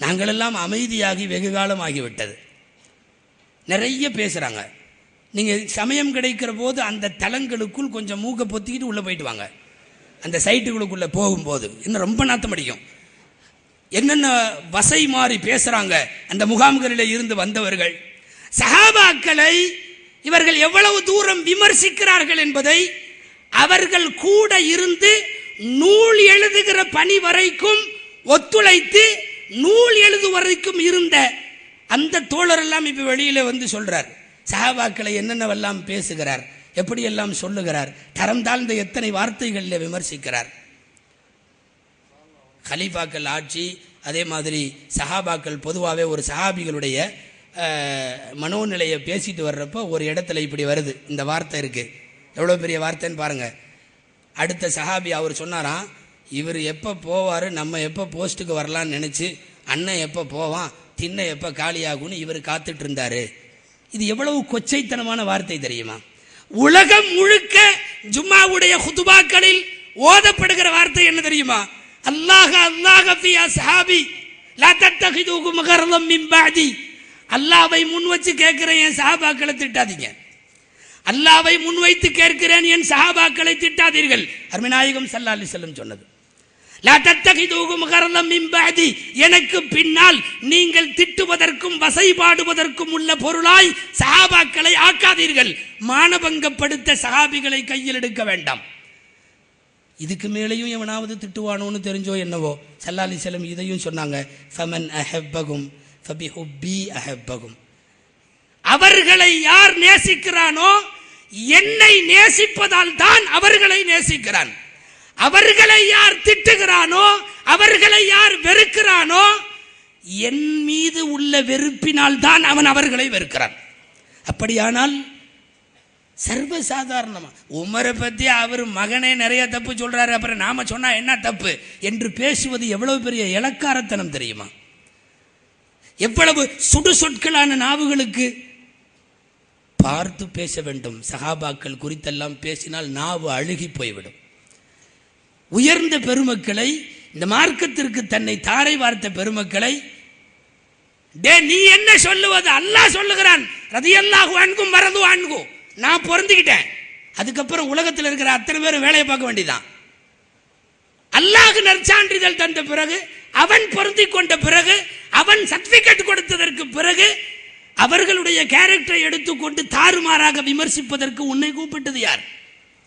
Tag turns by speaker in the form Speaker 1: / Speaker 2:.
Speaker 1: நாங்களெல்லாம் அமைதியாகி வெகு காலம் ஆகிவிட்டது நிறைய பேசுகிறாங்க நீங்கள் சமயம் கிடைக்கிற போது அந்த தலங்களுக்குள் கொஞ்சம் மூக்கை பொத்திக்கிட்டு உள்ளே போயிட்டு வாங்க. அந்த சைட்டுகளுக்குள்ளே போகும்போது. இன்னும் ரொம்ப நாத்தம் அடிக்கும். என்னென்ன வசை மாறி பேசுகிறாங்க அந்த முகாம்களில் இருந்து வந்தவர்கள். சஹாபாக்களை இவர்கள் எவ்வளவு தூரம் விமர்சிக்கிறார்கள் என்பதை அவர்கள் கூட இருந்து நூல் எழுதுகிற பணி வரைக்கும் ஒத்துழைத்து நூல் எழுது வரைக்கும் இருந்த அந்த தோழர் எல்லாம் இப்ப வெளியில வந்து சொல்றார். சஹாபாக்களை என்னென்னவெல்லாம் பேசுகிறார் எப்படியெல்லாம் சொல்லுகிறார் தரம் தாழ்ந்த எத்தனை வார்த்தைகளில் விமர்சிக்கிறார். கலீஃபாக்கள் ஆட்சி அதே மாதிரி சஹாபாக்கள் பொதுவாகவே ஒரு சஹாபிகளுடைய மனோநிலையை பேசிட்டு வர்றப்போ ஒரு இடத்துல இப்படி வருது இந்த வார்த்தை இருக்குது எவ்வளோ பெரிய வார்த்தைன்னு பாருங்கள் அடுத்த சஹாபி அவர் சொன்னாராம் இவர் எப்போ போவார் நம்ம எப்போ போஸ்ட்டுக்கு வரலான்னு நினச்சி அண்ணன் எப்போ போவான் திண்ணை எப்போ காலியாகும்னு இவர் காத்துட்டு இருந்தாரு இது எவ்வளவு கொச்சைத்தனமான வார்த்தை தெரியுமா? உலகம் முழுக்க ஜும்மாவுடைய ஹுதுபாக்களில் ஓதப்படுகிற வார்த்தை என்ன தெரியுமா? அல்லாஹ அல்லாஹ ஃபியா சஹாபி லா தத்தகிதுகு மகரலம் மின் பாதி. அல்லாவை முன் வச்சு கேட்கிறேன் என் சஹாபாக்களை திட்டாதீங்க. அல்லாவை முன்வைத்து கேட்கிறேன் என் சஹாபாக்களை திட்டாதீர்கள். அருமைநாயகம் சல்லா அலி செல்லம் சொன்னது. எனக்கு பின்னால் நீங்கள் திட்டுவதற்கும் வசைபாடுவதற்கும் உள்ள பொருளாய் சஹாபாக்களை ஆக்காதீர்கள். மானபங்கப்படுத்த சஹாபிகளை கையில் எடுக்க வேண்டாம். இதுக்கு மேலேயும் எவனாவது திட்டுவானோன்னு தெரிஞ்சோ என்னவோ? சல்லாலி செல்லம் இதையும் சொன்னாங்க. ஃபமன் அஹப்பகும் ஃபபி ஹுப்பி அஹெப்பகும். அவர்களை யார் நேசிக்கிறானோ என்னை நேசிப்பதால் தான் அவர்களை நேசிக்கிறான். அவர்களை யார் திட்டுகிறானோ அவர்களை யார் வெறுக்கிறானோ என் மீது உள்ள வெறுப்பினால் தான் அவன் அவர்களை வெறுக்கிறான். அப்படியானால் சர்வசாதாரணமா. உமரை பத்தி அவர் மகனே நிறைய தப்பு சொல்றாரு அப்புறம் நாம சொன்னா என்ன தப்பு என்று பேசுவது எவ்வளவு பெரிய இலக்காரத்தனம் தெரியுமா? எவ்வளவு சுடு சொற்களான நாவுகளுக்கு பார்த்து பேச வேண்டும். சகாபாக்கள் குறித்தெல்லாம் பேசினால் நாவு அழுகி போய்விடும். உயர்ந்த பெருமக்களை இந்த மார்க்கத்திற்கு தன்னை தாரை வார்த்த பெருமக்களை டே நீ என்ன சொல்லுவது? அல்லாஹ் சொல்லுகிறான். ரதியல்லாஹு அன்கும் மறந்து அன்கும் நான் பொருந்திக்கிட்டேன். அதுக்கப்புறம் உலகத்தில் இருக்கிற அத்தனை பேரும் வேலையை பார்க்க வேண்டியதான் அல்லாஹ் நற்சான்றிதழ் தந்த பிறகு அவன் பொருந்தி கொண்ட பிறகு அவன் சர்டிபிகேட் கொடுத்ததற்கு பிறகு அவர்களுடைய கேரக்டரை எடுத்துக்கொண்டு தாறுமாறாக விமர்சிப்பதற்கு உன்னை கூப்பிட்டது யார்?